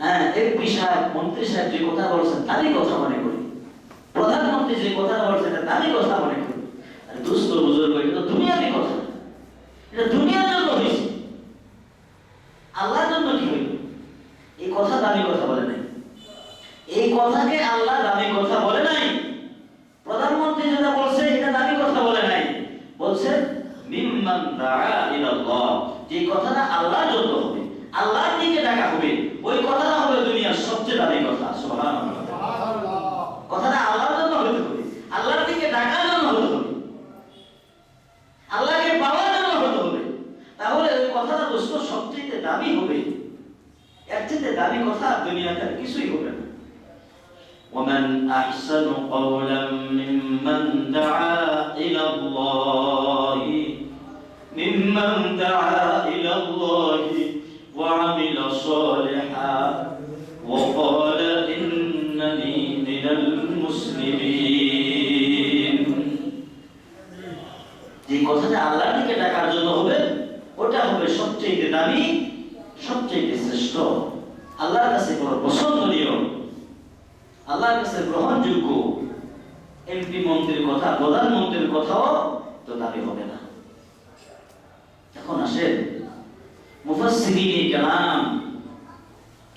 হ্যাঁ মন্ত্রী কথা বলছেন, তারই কথা মনে করি। প্রধানমন্ত্রী কথা তারই কথা মনে করি। তো দুনিয়ারই কথা। এটা যে কথাটা আল্লাহর দিকে ডাকার জন্য হবে, ওটা হবে সবচেয়ে দামি সবচেয়ে শ্রেষ্ঠ। আল্লাহর কাছে বড় পছন্দনীয়, আল্লাহর কাছে গ্রহণযোগ্য এমপি মন্ত্রীর কথা, প্রধানমন্ত্রীর কথাও তো দাবি হবে না। এখন আসেন, মুফাসসিরিনে কেরাম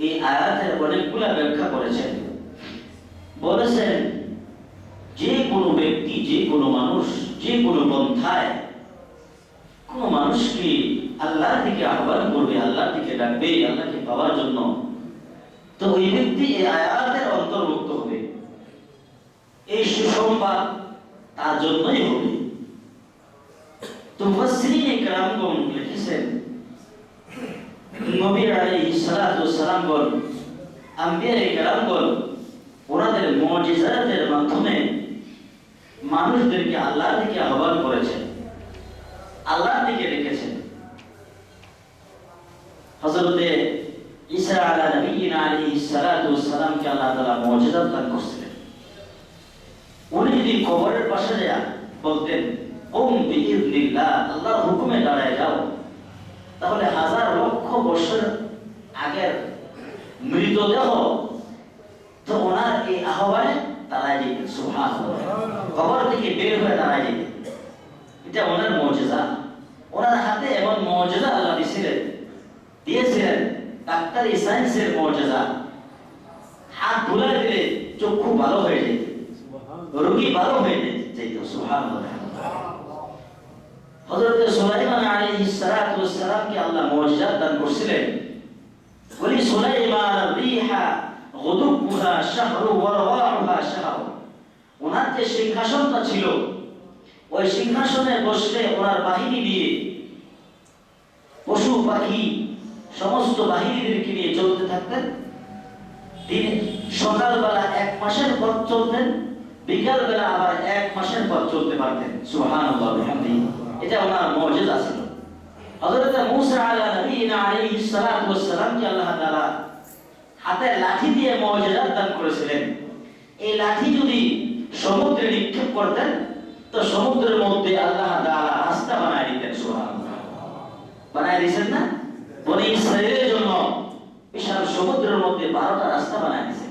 এই আয়াতের অনেকগুলা ব্যাখ্যা করেছেন। বলেছেন, যে কোনো ব্যক্তি, যে কোনো মানুষ যে কোনো পন্থায় কোনো মানুষকে আল্লাহর দিকে আহ্বান করবে, আল্লাহর দিকে ডাকবে, আল্লাহকে পাওয়ার জন্য, তো ওই ব্যক্তি এই আয়াতের অন্তর্ভুক্ত হবে। এই সুসংবাদ তার জন্যই হবে। তো মুফাসসিরিনে লিখেছেন, নবী আলাইহিস সালাতু সালামগণ আম্বিয়া কেরামগণ ওনাদের মুজিজাতের মাধ্যমে মানুষদেরকে আল্লাহর দিকে আহ্বান করেছেন। ডেকেছেন হযরতে ঈসা আলা সালামকে আল্লাহ তাআলা মুজিজাত দান উনি যদি কবরের পাশে যায় বলতেন ওম বিইذনিল্লাহ আল্লাহর হুকুমে দাঁড়ায় যাও। তাহলে হাজার লক্ষ বছর আগের মৃতদেহ তো ওনার এই আহ্বানে দাঁড়ায় যেতেন সুহান কবর থেকে বের হয়ে দাঁড়ায় যেতেন এটা ওনার মর্যাদা। ওনার হাতে এমন মর্যাদা আল্লাহ দিয়েছিলেন দিয়েছিলেন, ডাক্তারি সায়েন্সের মর্যাদা। হাত বুলাই দিলে চক্ষু ভালো হয়ে যেত রোগী ভালো হয়ে যেত সুহান হযরত সুলাইমান আলাইহিস সালাতু ওয়াস সালামকে আল্লাহ মুজিজাত দান করেছিলেন। বলি, সুলাইমান, রিহা ওনার যে সিংহাসনটা ছিল, ওই সিংহাসনে বসলে ওনার বাহিনী নিয়ে, পশু, পাখি, সমস্ত বাহিনীদেরকে নিয়ে চলতে থাকতেন। তিনি সকালবেলা এক মাসের পথ চলতেন, বিকালবেলা আবার এক মাসের পথ চলতে পারতেন। বিহামদিহি এটা ওনার মুজিজা ছিল। হযরত মূসা আলা নবিয়িনা আলাইহিস সালাতু ওয়াস সালামকে আল্লাহ তাআলা হাতে লাঠি দিয়ে মুজিজা দান করেছিলেন। এই লাঠি যদি সমুদ্রে নিক্ষেপ করতেন, তো সমুদ্রের মধ্যে আল্লাহ রাস্তা বানায় দিতেন, সুবহানাল্লাহ। বানায় দিয়েছেন না? ইসরায়েলের জন্য বিশাল সমুদ্রের মধ্যে বারোটা রাস্তা বানায় দিয়েছে।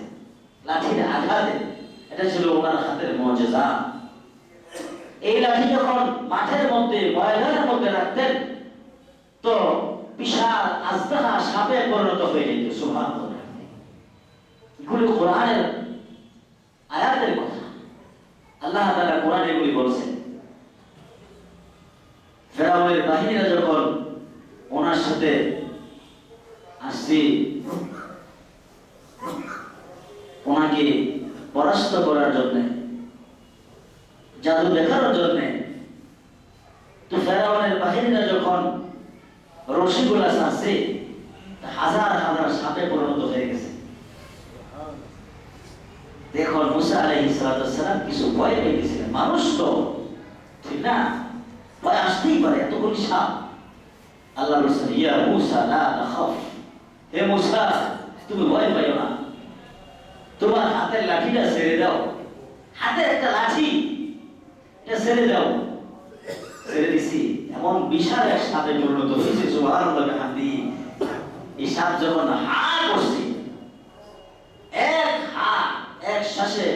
লাঠির আঘাতে। এটা ছিল ওনার হাতের মুজিজা। এই লাঠি যখন মাঠের মধ্যে, ময়দানের মধ্যে রাখতেন, তো বিশাল আজদাহা সাপে পরিণত হয়ে যেত সুভান এগুলি কোরআনের আয়াতের কথা আল্লাহ তাআলা কোরআনে এগুলি বলছেন ফেরাউনের বাহিনীরা যখন ওনার সাথে আসছে ওনাকে পরাস্ত করার জন্য জাদু দেখানোর জন্য তো ফেরাউনের বাহিনীরা যখন রশিগুলা ছাড়ছে হাজার হাজার সাপে পরিণত হয়ে গেছে দেখুন মুসা আলাইহিস সালাম কিছু ভয় পেয়ে গেছিলেন মানুষ তো, ঠিক না? ভয় আসতেই পারে, এত এতগুলি সাপ। আল্লাহ বলছেন, ইয়া মুসা, লা তাখাফ। হে মুসা, তুমি ভয় পাইও না। তোমার হাতের লাঠিটা ছেড়ে দাও। হাতে একটা লাঠি, এটা ছেড়ে দাও। ছেড়ে দিছি। এমন বিশাল এক সাপে পরিণত হয়েছে, সুবহানাল্লাহ হাতি এই সাপ যখন হা করছে শ্বাসে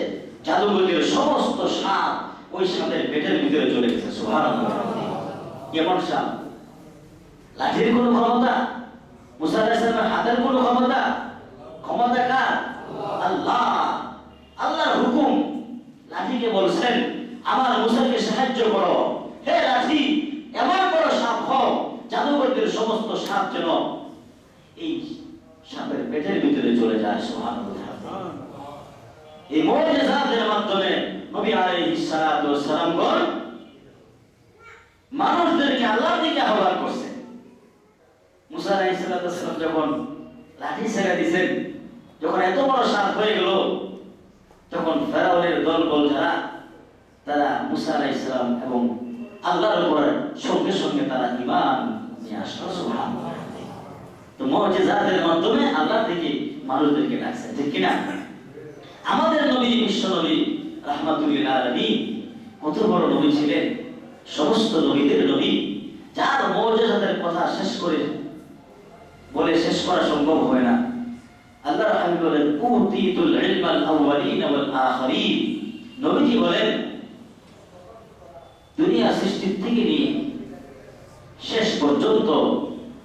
জাদুঘরের সমস্ত সাপ ওই সাপের পেটের ভিতরে চলে গেছে সোহান সাপ? লাঠির কোনো ক্ষমতা? মুসা হাতের কোনো ক্ষমতা? ক্ষমতা কার? আল্লাহ। আল্লাহর হুকুম। লাঠিকে বলছেন, আমার মুসাকে সাহায্য করো। হে লাঠি, এমন বড় সাপ হও জাদুঘরদের সমস্ত সাপ যেন এই সাপের পেটের ভিতরে চলে যায় সোহান এই মুজিজাতের মাধ্যমে নবী আলাইহিস মানুষদেরকে আল্লাহর দিকে আহ্বান করছেন মুসা আলাইহিস যখন লাঠি ছেড়ে দিয়েছেন যখন এত বড় সাপ হয়ে গেল, তখন ফেরাউনের দলবল যারা, তারা মুসা আলাইহিস এবং আল্লাহর উপর সঙ্গে সঙ্গে তারা ঈমান নিয়ে আসলো, সুবহানাল্লাহ। তো মুজিজাতের মাধ্যমে আল্লাহ থেকে মানুষদেরকে ডাকছে, ঠিক কিনা? আমাদের নবী, বিশ্ব নবী রাহমাতুল্লিল আলামিন, কত বড় নবী ছিলেন? সমস্ত নবীদের নবী, যার মর্যাদাদের কথা শেষ করে বলে শেষ করা সম্ভব হয় না। আল্লাহ হাবিব বলেন, উতিতুল ইলমাল আউয়ালিন ওয়াল আখিরিন। নবীজি বলেন, দুনিয়া সৃষ্টির থেকে নিয়ে শেষ পর্যন্ত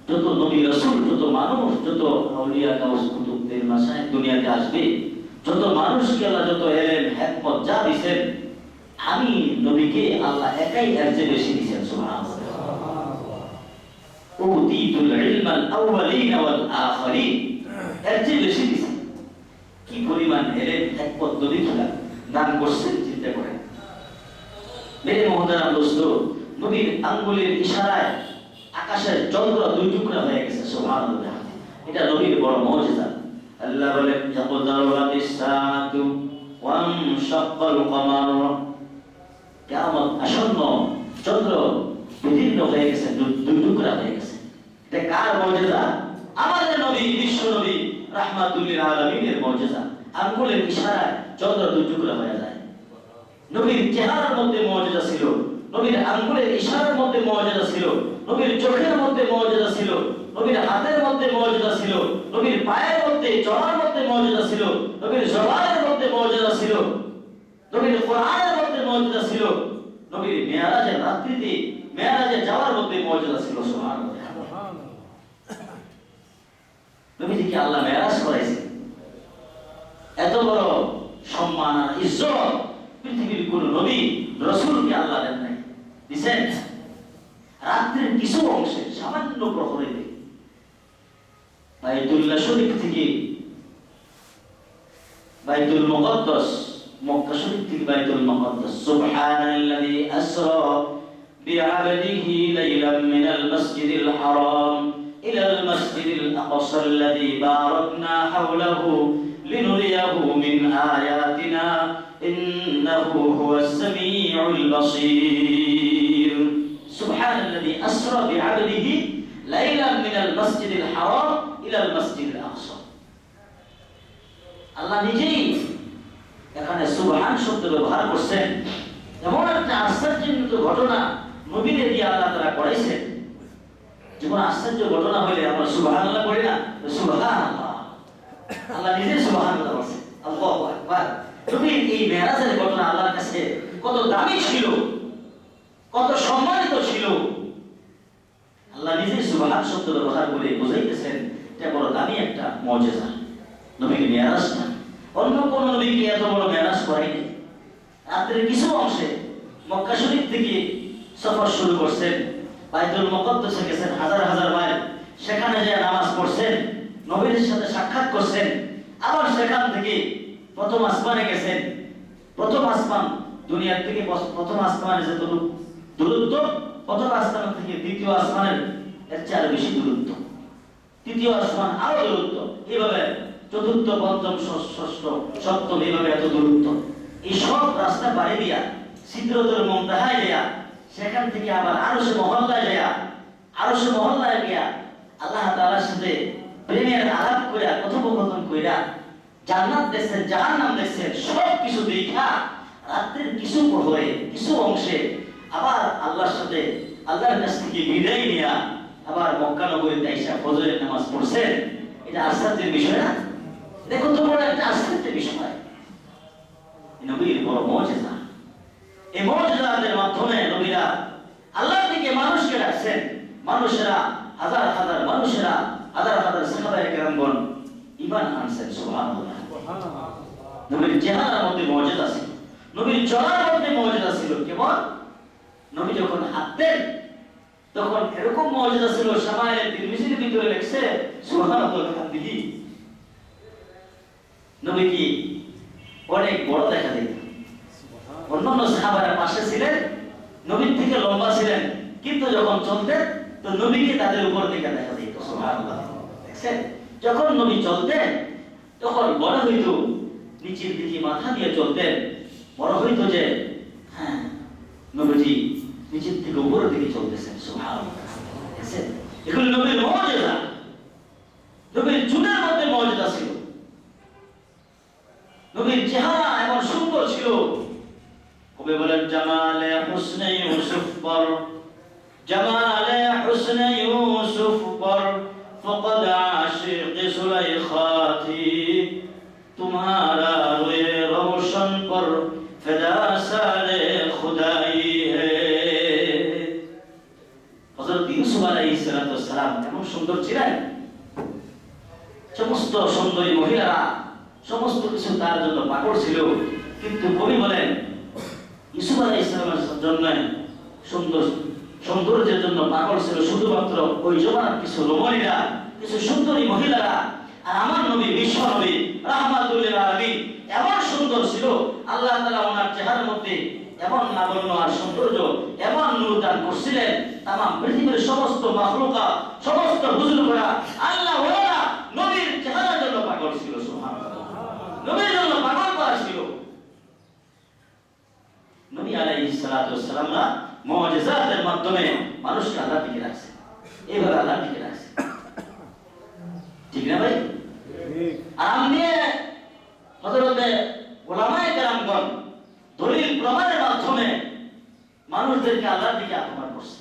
যত নবী রাসূল, যত মানুষ, যত আউলিয়া গাউস কুতুবদের মাসায় দুনিয়াতে আসবে যত মানুষকে আল্লাহ যত এলেন, হেকমত যা দিছেন, আমি নবীকে আল্লাহ একাই এর চেয়ে বেশি দিছেন কি পরিমাণ এলেন দান চিন্তা নবীর আঙ্গুলের আকাশের চন্দ্র দুই টুকরা হয়ে গেছে এটা নবীর বড় মর্যাদা। আল্লাহ বলেন ইয়াকুদারাতিস সাআতু ওয়ান শাক্কাল কমার। কিয়ামত আসন্ন, চন্দ্র বিদীর্ণ হয়ে গেছে দুই টুকরা হয়ে গেছে। এটা কার মর্যাদা? আমাদের নবী, বিশ্ব নবী রাহমাতুল্লিল আলামিনের মর্যাদা। আঙ্গুলের ইশারায় চন্দ্র দুই টুকরা হয়ে যায়। নবীর চেহারার মধ্যে মর্যাদা ছিল, নবীর আঙ্গুলের ইশারার মধ্যে মর্যাদা ছিল, নবীর চোখের মধ্যে মর্যাদা ছিল, নবীর হাতের মধ্যে মর্যাদা ছিল, নবীর পায়ের মধ্যে মর্যাদা ছিল, নবীর মধ্যে মর্যাদা ছিল, নবীর কোরআনের মধ্যে মর্যাদা ছিল, নবীর মেয়ারাজের রাত্রিতে মেয়ারাজে যাওয়ার মধ্যে মর্যাদা ছিল নবীজিকে আল্লাহ মেয়ারাজ করাইছে? এত বড় সম্মান আর ইজ্জত পৃথিবীর কোন নবী, রসুলকে আল্লাহ দেন নাই। দিছেন? রাত্রের কিছু অংশে সামান্য প্রহরেতে বাইতুল্লাহ শরীফ থেকে বাইতুল মুকদ্দাস মক্কা শরীফ থেকে বাইতুল মুকদ্দাস সুবহানাল্লাযী আসরা بعبده ليلا من المسجد الحرام إلى المسجد الأقصى الذي باركنا حوله لنريه من آياتنا إنه هو السميع البصير سبحان الذي أسرى بعبده ليلا من المسجد الحرام الى المسجد الاقصى আল্লাহ নিজেই এখানে সুবহান শব্দ ব্যবহার করছেন। এমন একটা আশ্চর্যজনিত ঘটনা নবীদের দিয়ে আল্লাহ তারা করাইছেন। যখন আশ্চর্য ঘটনা হলে আমরা সুবহান আল্লাহ করি না সুবহান আল্লাহ আল্লাহ নিজে সুবহান আল্লাহ বলছে আল্লাহ আকবার। নবীর এই মেরাজের ঘটনা আল্লাহর কাছে কত দামি ছিল, কত সম্মানিত ছিল। আল্লাহ নিজে সুবহান শব্দ ব্যবহার করে বোঝাইতেছেন। এটা বড় দামি একটা মর্যাদা নবীর মেরাজটা অন্য কোন নবীকে এত বড় মেরাজ করাইনি রাত্রের কিছু অংশে মক্কা শরীফ থেকে সফর শুরু করছেন। বাইতুল মুকদ্দাসে গেছেন, হাজার হাজার মাইল। সেখানে যে নামাজ পড়ছেন, নবীর সাথে সাক্ষাৎ করছেন। আবার সেখান থেকে প্রথম আসমানে গেছেন। প্রথম আসমান দুনিয়ার থেকে প্রথম আসমানে যে দূর- দূরত্ব প্রথম আসমান থেকে দ্বিতীয় আসমানের এর চেয়ে বেশি দূরত্ব। তৃতীয় আসমান আরও দূরত্ব। এইভাবে চতুর্থ, পঞ্চম, ষষ্ঠ সপ্তম, এইভাবে এত দূরত্ব। এই সব রাস্তা বাড়ি দিয়া সিদ্রতের মন্তাহায় দেয়া সেখান থেকে আবার আরও সে মহল্লায় দেয়া আরও সে মহল্লায় গিয়া আল্লাহ তাআলার সাথে প্রেমের আলাপ কইরা কথোপকথন কইরা জান্নাত দেখছেন, জাহান্নাম দেখছেন সব কিছু দেখা, রাত্রের কিছু প্রহরে, কিছু অংশে আবার আল্লাহর সাথে আল্লাহর কাছ থেকে বিদায় নিয়া আবার মক্কা নগরীতে আইসা ফজরের নামাজ পড়ছেন এটা আশ্চর্যের বিষয় না? দেখুন তো বড় একটা আশ্চর্যের বিষয়। নবীর বড় মজেজা এই মজেজাদের মাধ্যমে নবীরা আল্লাহ থেকে মানুষকে ডাকছেন। মানুষেরা হাজার হাজার মানুষেরা হাজার হাজার সাহাবায়ে কেরামগণ ঈমান আনছেন সুবহানাল্লাহ। নবীর চেহারার মধ্যে মজেজা ছিল। নবীর চলার মধ্যে মজেজা ছিল কেবল নবী যখন হাঁটতেন তখন এরকম মজেজা ছিল সামায়ের তিরমিজির ভিতরে লেখছে সুবহানাল্লাহ হামদিহি নবী কি অনেক বড় দেখা দিত অন্যান্য সাহাবারা পাশে ছিলেন নবীর থেকে লম্বা ছিলেন কিন্তু যখন চলতেন তো নবীকে তাদের উপর থেকে দেখা দিত সুবহানাল্লাহ। দেখছেন? যখন নবী চলতেন তখন বড় হইত নিচের দিকে মাথা দিয়ে চলতেন বড় হইত যে হ্যাঁ নবীজি নিচের থেকে উপরের দিকে চলতেছেন দেখছেন এগুলো নবীর সুন্দর ছিলেন? সমস্ত সুন্দরী মহিলারা সমস্ত কিছু তার জন্য পাগল ছিল। কিন্তু কবি বলেন, ইসুফ আলাহ ইসলামের জন্য সুন্দর সৌন্দর্যের জন্য ছিল শুধুমাত্র ওই জমানার কিছু রমণীরা, কিছু সুন্দরী মহিলারা। আর আমার নবী, বিশ্ব নবী রাহমাতুল্লিল আলামিন, এমন সুন্দর ছিল, আল্লাহ তাআলা ওনার চেহারার মধ্যে এমন লাবণ্য আর সৌন্দর্য এমন নূর দান করছিলেন তামাম পৃথিবীর সমস্ত মাখলুকা সমস্ত বুজুর্গরা আল্লাহ ওরা নবীর চেহারার জন্য পাগল ছিল সুবহানাল্লাহ। নবীর জন্য পাগল করা ছিল। নবী আলাইহিস সালাতু ওয়াসসালামরা মুজিজাতের মাধ্যমে মানুষকে আল্লাহ দিকে রাখছে। এইভাবে আল্লাহ দিকে রাখছে। ঠিক না ভাই? আর আমি হযরতে ওলামায়ে কেরামগণ দলিল প্রমাণের মাধ্যমে মানুষদেরকে আল্লাহর দিকে আহ্বান করছে।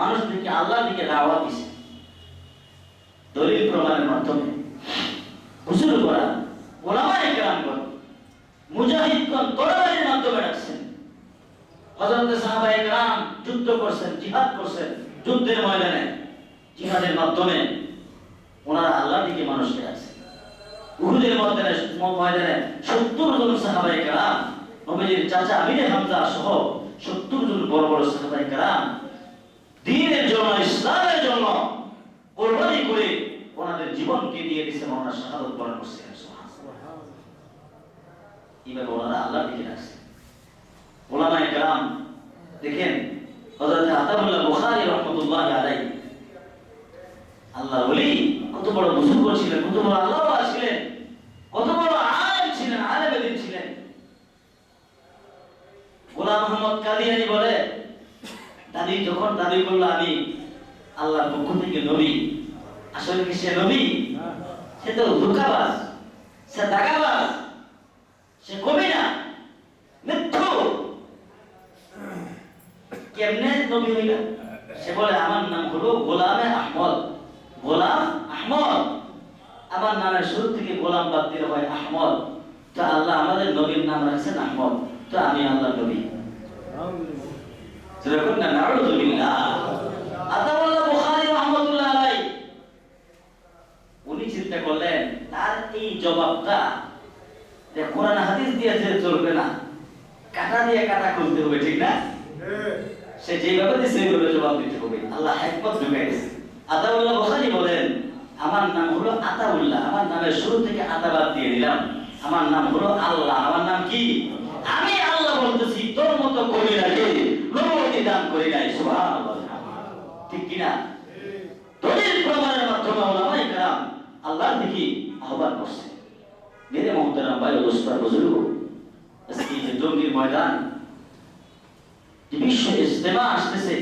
মানুষদেরকে আল্লাহর দিকে দাওয়াত দিছে। দলিল প্রমাণের মাধ্যমে হুজুর করা, ওলামায়ে মুজাহিদগণ তরবারির মাধ্যমে যুদ্ধ করছেন, জিহাদ করছেন, যুদ্ধের ময়দানে। জিহাদের মাধ্যমে ওনারা আল্লাহর দিকে মানুষকে রাখছেন উহুদের ময়দানে ময়দানে 70 জন সাহাবায়ে কেরাম নবীজির চাচা আমিরে হামজা সহ 70 জন বড় বড় সাহাবায়ে কেরাম দ্বীনের জন্য, ইসলামের জন্য কোরবানি করে ওনাদের জীবনকে দিয়ে দিয়েছেন ওনারা শাহাদত বরণ সুবহানাল্লাহ এইভাবে ওনারা আল্লাহর দিকে রাখছে ওলামায়ে কেরাম দেখেন, হযরত আতাউল্লাহ বুখারী রাহমাতুল্লাহ আলাইহি আল্লাহ বলি কত বড় বুজুর্গ ছিলেন, কত বড় আল্লাহ ছিলেন, কত বড় আলেম ছিলেন আলেম দিন ছিলেন গোলাম মোহাম্মদ কাদিয়ানি বলে দাদি যখন দাবি করল আমি আল্লাহর পক্ষ থেকে নবী। আসলে কি সে নবী? সে তো ধোকাবাজ, সে দাগাবাজ, সে কবি না মিথ্যু কেমনে নবী হইলা সে বলে, আমার নাম হলো গোলামে আহমদ, গোলাম আহমদ। আমার নামের শুরু থেকে গোলাম বাদ দিলে হয় আহমদ। তো আল্লাহ আমাদের নবীর নাম রাখছেন আহমদ। তো আমি আল্লাহ নবী। যেরকম না আলাইহি। উনি চিন্তা করলেন, তার এই জবাবটা কোরআন হাদিস দিয়ে যে চলবে না, কাটা দিয়ে কাটা খুলতে হবে, ঠিক না? সে যেভাবে দিছে সেইভাবে জবাব দিতে হবে। আল্লাহ হিকমত ঢুকাই দিয়েছে আতাউল্লাহ বুখারী বলেন, আমার নাম হলো আতাউল্লাহ, আমার নামের শুরু থেকে আতাবাদ দিয়ে দিলাম। আমার নাম হলো আল্লাহ, আমার নাম কি? আমি আল্লাহ বলতেছি তোর মতো করি রাখে নবতী দান করি নাই সুবহানাল্লাহ ঠিক কি না দলিল প্রমাণের মাধ্যমে ওলামায়ে কেরাম আল্লাহর দিকে আহ্বান করছে। মেরে মোহতারাম ভাই দোস্তর বুজুর্গ, আজকে যে জঙ্গির ময়দান বিশ্ব ইজতেমা আসতেছে,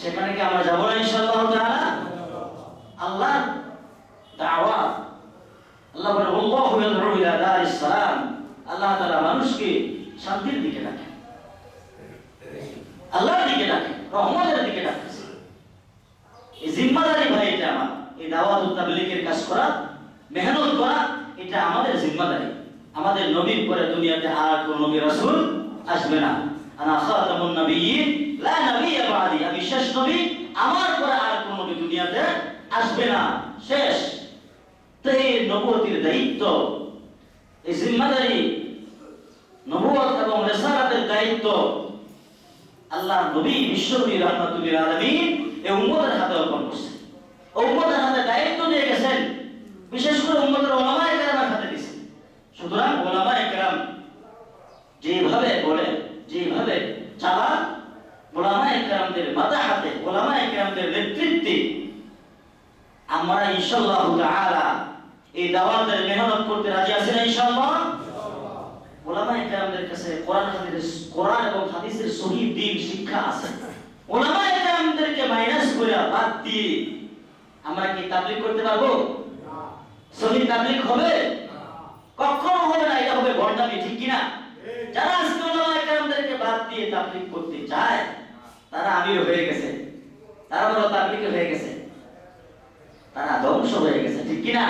সেখানে কি আমরা যাব না ইনশাআল্লাহ তাআলা? আল্লাহ দাওয়াত আল্লাহ বলে, আল্লাহু ইয়াদউ ইলা দারিস সালাম। আল্লাহ তাআলা মানুষকে শান্তির দিকে ডাকে। আল্লাহর দিকে ডাকে, রহমতের দিকে ডাকতেছে এই জিম্মাদারি ভাই, এটা আমার। এই দাওয়াত তাবলীগের কাজ করা, মেহনত করা, এটা আমাদের জিম্মাদারি। আমাদের নবীর পরে দুনিয়াতে আর কোন নবী রাসূল আসবে না। আনা খাতামুন নবিয়্যিন, লা নবিয়্যা বাদি। আমি শেষ নবী, আমার পরে আর কোন নবী দুনিয়াতে আসবে না। শেষ। তো এই নবুয়তির দায়িত্ব, এই জিম্মাদারি, নবুয়ত এবং রেসালাতের দায়িত্ব। আল্লাহ নবী, বিশ্বনবী রহমাতুল্লিল আলামিন এই উম্মতের হাতে অর্পণ করছে। উম্মতের হাতে দায়িত্ব দিয়ে গেছেন। বিশেষ করে উম্মতের ওলামায়ে কেরামের হাতে দিয়েছেন সুতরাং ওলামায়ে কেরাম যেভাবে বলে, যেভাবে চালান ওলামায়ে কেরামদের মাথা হাতে, ওলামায়ে কেরামদের নেতৃত্বে আমরা ইনশাআল্লাহ তাআলা এই দাওয়াতের মেহনত করতে রাজি আছি না ইনশাআল্লাহ? ওলামায়ে কেরামদের কাছে কোরআন হাদিস, কোরআন এবং হাদিসের সহি দিন শিক্ষা আছে। ওলামায়ে কেরামদেরকে মাইনাস করে বাদ দিয়ে আমরা কি তাবলীগ করতে পারব? সহি তাবলীগ হবে? কখনো হবে না এটা হবে ভণ্ডামি ঠিক কি না? যারা আজকে ওলামায়ে কেরামদেরকে বাদ দিয়ে তাবলীগ করতে চায় তারা আমির হয়ে গেছে। তারা বড় তাবলীগ হয়ে গেছে। তারা ধ্বংস হয়ে গেছে ঠিক কি না?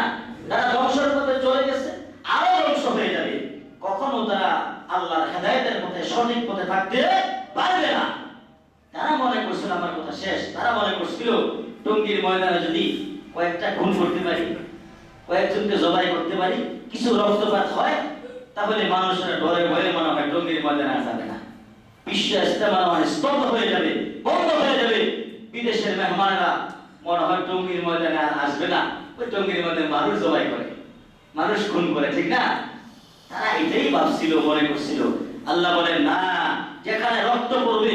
তারা ধ্বংসের পথে চলে গেছে আরও ধ্বংস হয়ে যাবে। কখনো তারা আল্লাহর হেদায়েতের পথে সঠিক পথে থাকতে পারবে না তারা মনে করছিল আমার কথা শেষ। তারা মনে করছিল টঙ্গীর ময়দানে যদি কয়েকটা খুন করতে পারি, কয়েকজনকে জবাই করতে পারি, কিছু রক্তপাত হয়, তাহলে মানুষের ডরে ভয়ে মনে হয় টঙ্গীর ময়দানে আসা যাবে না। বিশ্ব ইস্তেমা মানে স্তব্ধ হয়ে যাবে, বন্ধ হয়ে যাবে। বিদেশের মেহমানেরা মনে হয় টঙ্গীর ময়দানে আর আসবে না। ওই টঙ্গীর ময়দানে মানুষ জবাই করে, মানুষ খুন করে, ঠিক না? তারা এটাই ভাবছিল, মনে করছিল। আল্লাহ বলেন, না যেখানে রক্ত পড়বে,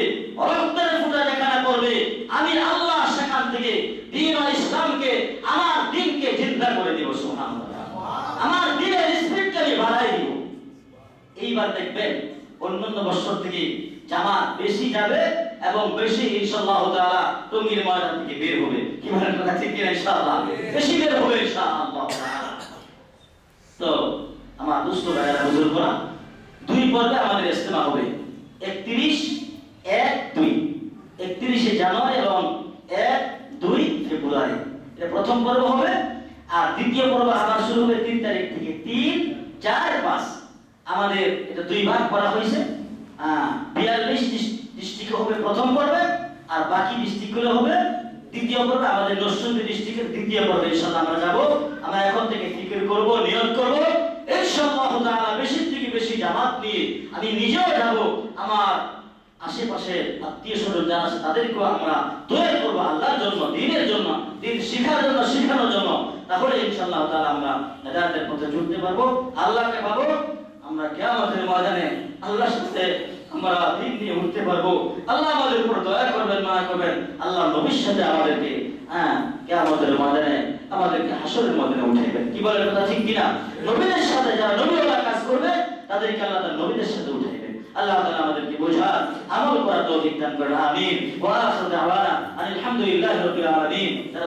রক্তের ফুটা যেখানে পড়বে, আমি আল্লাহ সেখান থেকে দিন ও ইসলামকে, আমার দিনকে জিন্দা করে দিব, সুবহানাল্লাহ। আমার দিনের স্পিডকে আমি বাড়াই দিব। এইবার দেখবেন, অন্যান্য বছর থেকে জামাত বেশি যাবে এবং বেশি ইনশাআল্লাহ তাআলা টঙ্গীর ময়দান থেকে বের হবে। কি বলেন কথা, ঠিক কিনা ইনশাআল্লাহ? বেশি বের হবে ইনশাআল্লাহ তো, আমার দুস্থ ভাইয়েরা, বুজুর্গরা, দুই পর্বে আমাদের ইস্তেমা হবে। একত্রিশ, এক, দুই। একত্রিশে জানুয়ারি এবং এক, দুই ফেব্রুয়ারি। এটা প্রথম পর্ব হবে, আর দ্বিতীয় পর্ব আবার শুরু হবে তিন তারিখ থেকে। তিন, চার, পাঁচ। আমাদের এটা দুই ভাগ করা হয়েছে। বিয়াল্লিশ ডিস্ট্রিক্ট হবে প্রথম পর্বে, আর বাকি ডিস্ট্রিক্টগুলো হবে দ্বিতীয় পর্বে। আমাদের নরসিংদী ডিস্ট্রিক্টের দ্বিতীয় পর্বে ইনশাআল্লাহ আমরা যাব। আমরা এখন থেকে ফিকির করব নিয়ত করব। ইনশাআল্লাহ তাআলা বেশি জামাত নিয়ে আমি নিজেও যাব। আমার আশেপাশে আত্মীয় স্বজন যারা আছে, তাদেরকেও আমরা তৈরি করব আল্লাহর জন্য, দিনের জন্য, দিন শিখার জন্য, শিখানোর জন্য। তাহলে ইনশাআল্লাহ তাআলা আমরা হেদায়েতের পথে জুড়তে পারব। আল্লাহকে পাবো। আমরা কিয়ামতের ময়দানে আল্লাহর সাথে আমরা দিন নিয়ে উঠতে পারব। আল্লাহ আমাদের উপর দয়া করবেন, মায়া করবেন। আল্লাহ নবীর সাথে আমাদেরকে হ্যাঁ কিয়ামতের ময়দানে আমাদেরকে হাসরের ময়দানে উঠাইবেন। কি বলেন কথা, ঠিক কিনা? নবীদের সাথে যারা নবীওয়ালা কাজ করবে তাদেরকে আল্লাহ তার নবীদের সাথে উঠাইবেন। আল্লাহ তাআলা আমাদেরকে বোঝার আমল করার তৌফিক দান করেন, আমিন। ওয়া আখিরু দাওয়ানা আলহামদুলিল্লাহি রাব্বিল আলামিন।